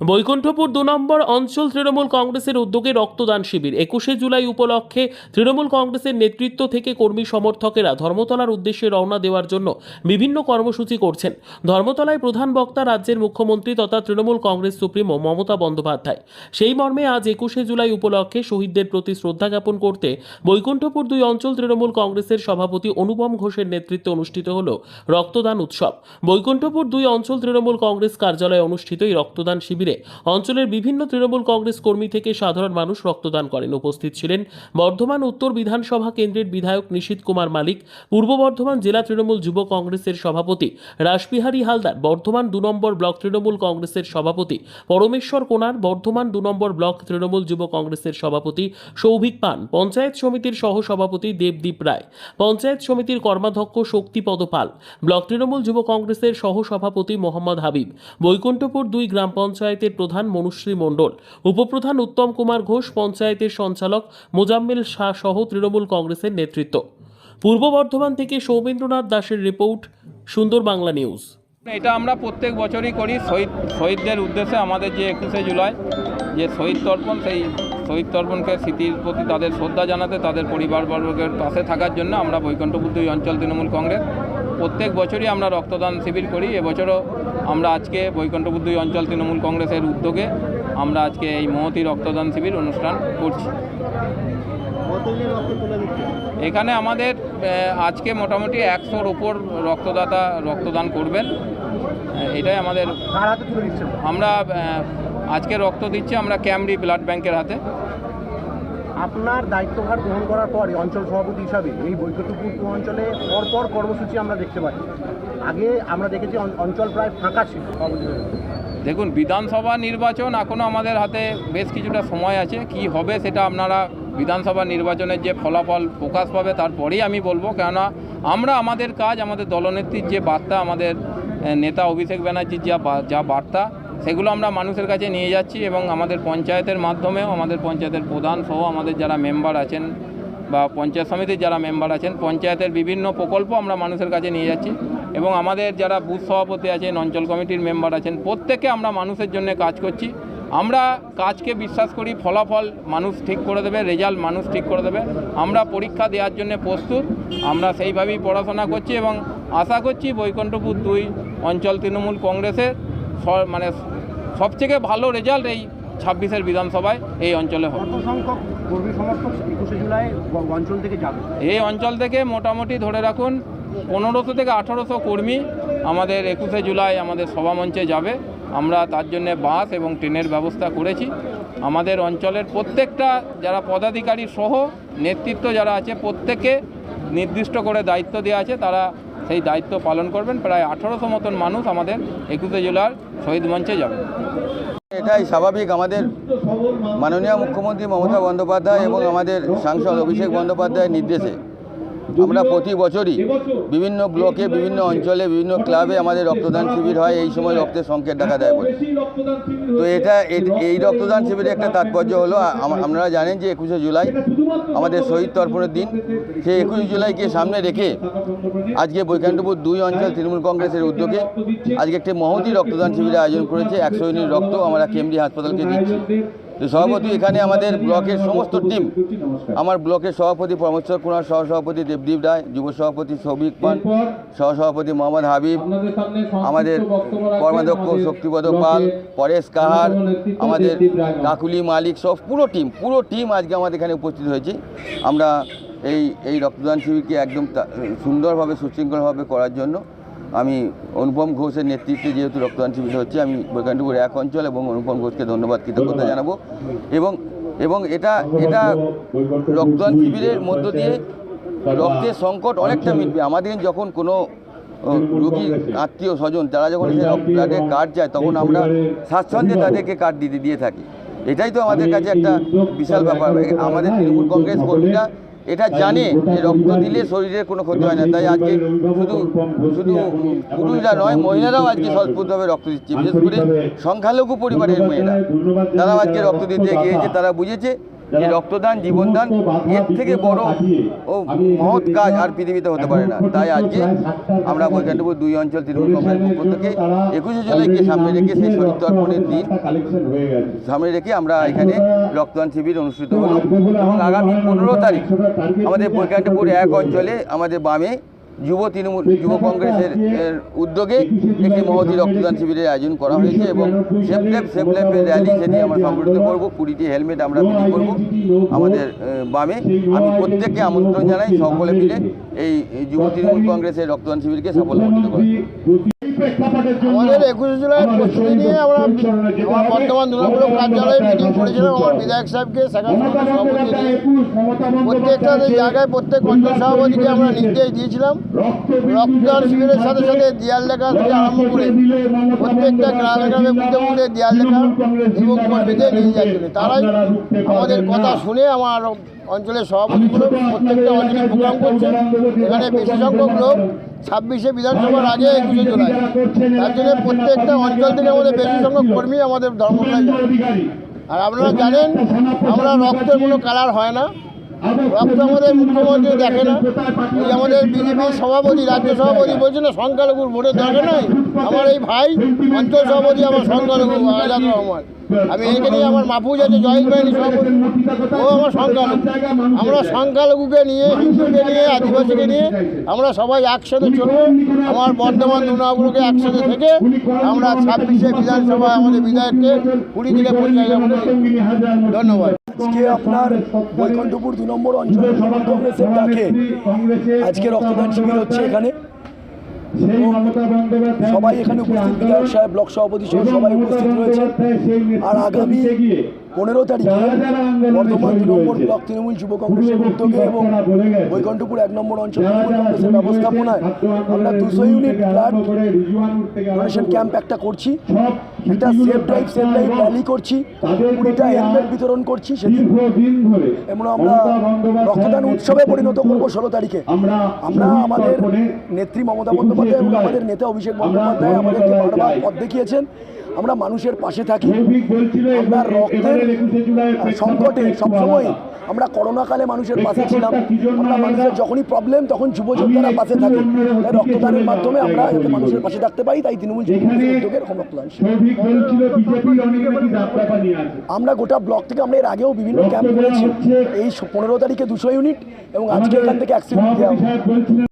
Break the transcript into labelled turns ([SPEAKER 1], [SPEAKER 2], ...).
[SPEAKER 1] বৈকুণ্ঠপুর দু নম্বর অঞ্চল তৃণমূল কংগ্রেসের উদ্যোগে রক্তদান শিবির। একুশে জুলাই উপলক্ষে তৃণমূল কংগ্রেসের নেতৃত্ব থেকে কর্মী সমর্থকেরা ধর্মতলার উদ্দেশ্যে রওনা দেওয়ার জন্য বিভিন্ন কর্মসূচি করছেন। ধর্মতলায় প্রধান বক্তা রাজ্যের মুখ্যমন্ত্রী তথা তৃণমূল কংগ্রেস সুপ্রিমো মমতা বন্দ্যোপাধ্যায়। সেই মর্মে আজ একুশে জুলাই উপলক্ষে শহীদদের প্রতি শ্রদ্ধা জ্ঞাপন করতে বৈকুণ্ঠপুর দুই অঞ্চল তৃণমূল কংগ্রেসের সভাপতি অনুপম ঘোষের নেতৃত্বে অনুষ্ঠিত হল রক্তদান উৎসব। বৈকুণ্ঠপুর দুই অঞ্চল তৃণমূল কংগ্রেস কার্যালয়ে অনুষ্ঠিত এই রক্তদান শিবিরে অঞ্চলের বিভিন্ন তৃণমূল কংগ্রেস কর্মী থেকে সাধারণ মানুষ রক্তদান করেন। উপস্থিত ছিলেন বর্ধমান উত্তর বিধানসভা কেন্দ্রের বিধায়ক নিশীত কুমার মালিক, পূর্ব বর্ধমান জেলা তৃণমূল যুব কংগ্রেসের সভাপতি রাসবিহারী হালদার, বর্ধমান দু নম্বর ব্লক তৃণমূল কংগ্রেসের সভাপতি পরমেশ্বর কোনার, বর্ধমান দু নম্বর ব্লক তৃণমূল যুব কংগ্রেসের সভাপতি সৌভিক পান, পঞ্চায়েত সমিতির সহ সভাপতি দেবদীপ রায়, পঞ্চায়েত সমিতির কর্মাধ্যক্ষ শক্তিপদ পাল, ব্লক তৃণমূল যুব কংগ্রেসের সহ সভাপতি মোহাম্মদ হাবিব, বৈকুণ্ঠপুর দুই গ্রাম পঞ্চায়েতের প্রধান মনুশ্রী মণ্ডল, উপপ্রধান উত্তম কুমার ঘোষ, পঞ্চায়েতের সঞ্চালক মোজাম্মেল শাহ সহ তৃণমূল কংগ্রেসের নেতৃত্ব। পূর্ব বর্ধমান থেকে সৌমেন্দ্রনাথ দাসের রিপোর্ট, সুন্দর বাংলা নিউজ।
[SPEAKER 2] এটা আমরা প্রত্যেক বছরই করি, শহীদ, শহীদদের উদ্দেশ্যে আমাদের যে একুশে জুলাই, যে শহীদ তর্পণ, সেই শহীদ তর্পণকে স্মৃতির প্রতি তাদের শ্রদ্ধা জানাতে, তাদের পরিবারবর্গের পাশে থাকার জন্য আমরা বৈকুণ্ঠপুর দুই অঞ্চল তৃণমূল কংগ্রেস প্রত্যেক বছরই আমরা রক্তদান শিবির করি। এবছরও আমরা আজকে বৈকুণ্ঠপুর দুই অঞ্চল তৃণমূল কংগ্রেসের উদ্যোগে আমরা আজকে এই মহতি রক্তদান শিবির অনুষ্ঠান করছি। এখানে আমাদের আজকে মোটামুটি একশোর ওপর রক্তদাতা রক্তদান করবেন। এটাই আমাদের আমরা আজকে রক্ত দিচ্ছি আমরা ক্যামরি ব্লাড ব্যাংকের হাতে।
[SPEAKER 3] আপনার দায়িত্বভার গ্রহণ করার পরে অঞ্চল সভাপতি হিসাবে এই বৈকুণ্ঠপুর অঞ্চলে পরপর কর্মসূচি আমরা দেখতে পাই। আগে আমরা দেখেছি অঞ্চল প্রায় ফাঁকা ছিল।
[SPEAKER 2] দেখুন, বিধানসভা নির্বাচন এখনও আমাদের হাতে বেশ কিছুটা সময় আছে। কি হবে সেটা আপনারা বিধানসভা নির্বাচনের যে ফলাফল প্রকাশ পাবে তারপরেই আমি বলব। কেননা আমরা আমাদের কাজ, আমাদের দলনেত্রীর যে বার্তা, আমাদের নেতা অভিষেক ব্যানার্জির যা যা বার্তা সেগুলো আমরা মানুষের কাছে নিয়ে যাচ্ছি এবং আমাদের পঞ্চায়েতের মাধ্যমেও, আমাদের পঞ্চায়েতের প্রধান সহ আমাদের যারা মেম্বার আছেন বা পঞ্চায়েত সমিতির যারা মেম্বার আছেন, পঞ্চায়েতের বিভিন্ন প্রকল্প আমরা মানুষের কাছে নিয়ে যাচ্ছি এবং আমাদের যারা বুথ সভাপতি আছেন, অঞ্চল কমিটির মেম্বার আছেন প্রত্যেকে আমরা মানুষের জন্য কাজ করছি। আমরা কাজকে বিশ্বাস করি, ফলাফল মানুষ ঠিক করে দেবে রেজাল্ট মানুষ ঠিক করে দেবে। আমরা পরীক্ষা দেওয়ার জন্য প্রস্তুত, আমরা সেইভাবেই পড়াশোনা করছি এবং আশা করছি বৈকুণ্ঠপুর দুই অঞ্চল তৃণমূল কংগ্রেসের মানে সবথেকে ভালো রেজাল্ট এই ছাব্বিশের বিধানসভায় এই অঞ্চলে হবে।
[SPEAKER 3] অঞ্চল থেকে যাবে?
[SPEAKER 2] এই অঞ্চল থেকে মোটামুটি ধরে রাখুন পনেরোশো থেকে আঠারোশো কর্মী আমাদের একুশে জুলাই আমাদের সভামঞ্চে যাবে। আমরা তার জন্য বাস এবং ট্রেনের ব্যবস্থা করেছি। আমাদের অঞ্চলের প্রত্যেকটা যারা পদাধিকারী সহ নেতৃত্ব যারা আছে প্রত্যেকে নির্দিষ্ট করে দায়িত্ব দেওয়া আছে তারা সেই দায়িত্ব পালন করবেন। প্রায় আঠারোশো মতন মানুষ আমাদের একুশে জেলার শহীদ মঞ্চে যাবে।
[SPEAKER 4] এটাই স্বাভাবিক। আমাদের মাননীয় মুখ্যমন্ত্রী মমতা বন্দ্যোপাধ্যায় এবং আমাদের সাংসদ অভিষেক বন্দ্যোপাধ্যায়ের নির্দেশে আমরা প্রতি বছরই বিভিন্ন ব্লকে বিভিন্ন অঞ্চলে বিভিন্ন ক্লাবে আমাদের রক্তদান শিবির হয় এই সময় রক্তের সংকেত দেখা দেয় বলে তো এটা এই রক্তদান শিবিরের একটা তাৎপর্য হলো আপনারা জানেন যে একুশে জুলাই আমাদের শহীদ তর্পণের দিন। সেই একুশে জুলাইকে সামনে রেখে আজকে বৈকান্তপুর দুই অঞ্চল তৃণমূল কংগ্রেসের উদ্যোগে আজকে একটি মহতি রক্তদান শিবিরের আয়োজন করেছে একশো ইউনিট রক্ত আমরা কেমরি হাসপাতালকে দিচ্ছি। সভাপতি এখানে আমাদের ব্লকের সমস্ত টিম। আমার ব্লকের সভাপতি পরমেশ্বর কুমার সহ সভাপতি দেবদীপ রায় যুব সভাপতি সৌভিক পান সহ সভাপতি মোহাম্মদ হাবিব আমাদের কর্মাধ্যক্ষ শক্তিপদ পাল পরেশ কাহার আমাদের কাকুলি মালিক সব পুরো টিম পুরো টিম আজকে আমাদের এখানে উপস্থিত হয়েছে। আমরা এই এই রক্তদান শিবিরকে একদম সুন্দরভাবে সুশৃঙ্খলভাবে করার জন্য আমি অনুপম ঘোষের নেতৃত্বে যেহেতু রক্তদান শিবির হচ্ছে আমি বৈকান্তপুর এক অঞ্চল এবং অনুপম ঘোষকে ধন্যবাদ কৃতজ্ঞতা জানাব। এবং এবং এটা এটা রক্তদান শিবিরের মধ্য দিয়ে রক্তের সংকট অনেকটা মিটবে। আমাদের যখন কোনো রোগীর আত্মীয় স্বজন তারা যখন ব্লাডের কার্ড যায় তখন আমরা স্বাচ্ছন্দ্যে তাদেরকে কার্ড দিতে দিয়ে থাকি। এটাই তো আমাদের কাছে একটা বিশাল ব্যাপার। আমাদের তৃণমূল কংগ্রেস কর্মীরা এটা জানে যে রক্ত দিলে শরীরের কোনো ক্ষতি হয় না। তাই আজকে শুধু শুধু, পুরুষরা নয়, মহিলারাও আজকে স্বল্পভাবে রক্ত দিচ্ছে। বিশেষ করে সংখ্যালঘু পরিবারের মেয়েরা। তারাও আজকে রক্ত দিতে গিয়েছে, তারা বুঝেছে যে রক্তদান, জীবনদান এর থেকে বড় ও মহৎ কাজ আর পৃথিবীতে হতে পারে না। তাই আজকে আমরা বৈকান্তপুর দুই অঞ্চল তৃণমূল কংগ্রেসের পক্ষ থেকে একুশে জুলাইকে সামনে রেখে সেই শহীদ তর্পণের দিন সামনে রেখে আমরা এখানে রক্তদান শিবির অনুষ্ঠিত হলো। এবং আগামী পনেরো তারিখ আমাদের বৈকান্তপুর এক অঞ্চলে আমাদের বামে যুব তৃণমূল, যুব কংগ্রেসের উদ্যোগে একটি মহতি রক্তদান শিবিরের আয়োজন করা হয়েছে এবং সেফ লেপ সেফ লেপের র্যালি সেটি আমরা সংগঠিত করব। কুড়িটি হেলমেট আমরা বিলি করব আমাদের বামে। আমি প্রত্যেককে আমন্ত্রণ জানাই সকলে মিলে এই যুব তৃণমূল কংগ্রেসের রক্তদান শিবিরকে সফলমণ্ডিত করি
[SPEAKER 5] আমাদের একুশে জুলাই প্রস্তুতি নিয়ে আমরা বর্তমান দুর্গাপুর কার্যালয়ে মিটিং করেছিলাম আমার বিধায়ক সাহেবকে প্রত্যেকটা জায়গায় প্রত্যেক অঞ্চল সভাপতিকে আমরা নির্দেশ দিয়েছিলাম। রক্তদান শিবিরের সাথে সাথে দেয়াল লেখা থেকে আরম্ভ করে প্রত্যেকটা গ্রামে গ্রামে বুঝতে বুঝতে দেয়াল লেখা এবং কর্মীদের নিয়ে জন্য তারাই আমাদের কথা শুনে আমার অঞ্চলের সভাপতিগুলো প্রত্যেকটা অঞ্চলে প্রোগ্রাম করছে এখানে বেশি সংখ্যক লোক ছাব্বিশে বিধানসভার আগে একুশে জুলাই। তার জন্য প্রত্যেকটা অঞ্চল থেকে আমাদের বেশি সংখ্যক কর্মী আমাদের ধর্মতলায় যায় আর আপনারা জানেন আমরা রক্তের কোনো কালার হয় না। রক্ত আমাদের মুখ্যমন্ত্রী দেখে না। ওই আমাদের বিজেপির সভাপতি রাজ্য সভাপতি বলছে না সংখ্যালঘুর ভোটের দরকার নাই। আমার এই ভাই অঞ্চল সভাপতি আমার সংখ্যালঘু আজাদ রহমান। আমি একে নিয়ে আমার মাহফুজ আছে জয়েন্ট বাহিনী সভাপতি। ও আমার সংখ্যালঘু। আমরা সংখ্যালঘুকে নিয়ে হিন্দুকে নিয়ে আদিবাসীকে নিয়ে আমরা সবাই একসাথে চলবো আমার বর্ধমান দুর্নাগুলোকে একসাথে থেকে আমরা ছাব্বিশে বিধানসভা আমাদের বিধায়ককে কুড়ি থেকে পঁচিশ হাজার ধন্যবাদ।
[SPEAKER 6] আজকে আপনার বৈকুণ্ঠপুর দু নম্বর অঞ্চলে তৃণমূল কংগ্রেসের ডাকে আজকে রক্তদান শিবির হচ্ছে এখানে। সবাই এখানে উপস্থিত বিধায়ক সাহেব ব্লক সভাপতি সহ সবাই উপস্থিত রয়েছে। আর আগামী পনেরো তারিখে বর্ধমান দু নম্বর ব্লক তৃণমূল যুব কংগ্রেসের উদ্যোগে এবং বৈকণ্ঠপুর এক নম্বর অঞ্চল তৃণমূল কংগ্রেসের ব্যবস্থাপনায় আমরা দুশো ইউনিট ব্লাড ডোনেশন ক্যাম্প একটা করছি এটা safe drive safe life rally করছি কুড়িটা হেলমেট বিতরণ করছি সেদিন এবং আমরা রক্তদান উৎসবে পরিণত করব ষোলো তারিখে। আমরা আমাদের নেত্রী মমতা বন্দ্যোপাধ্যায় এবং আমাদের নেতা অভিষেক বন্দ্যোপাধ্যায় আমাদেরকে বারবার পথ দেখিয়েছেন। আমরা মানুষের পাশে থাকি। আমরা রক্তের সংকটে সবসময় আমরা করোনাকালে মানুষের পাশে ছিলাম। আমরা মানুষের যখনই প্রবলেম তখন যুব যোদ্ধারা পাশে থাকে। তাই রক্তদানের মাধ্যমে আমরা যাতে মানুষের পাশে থাকতে পারি তাই তৃণমূল যুব এরকম রক্তদান আমরা গোটা ব্লক থেকে আমরা এর আগেও বিভিন্ন ক্যাম্প করেছি। এই পনেরো তারিখে দুশো ইউনিট এবং আজকে এখান থেকে অ্যাক্সিডেন্ট দেওয়া হবে।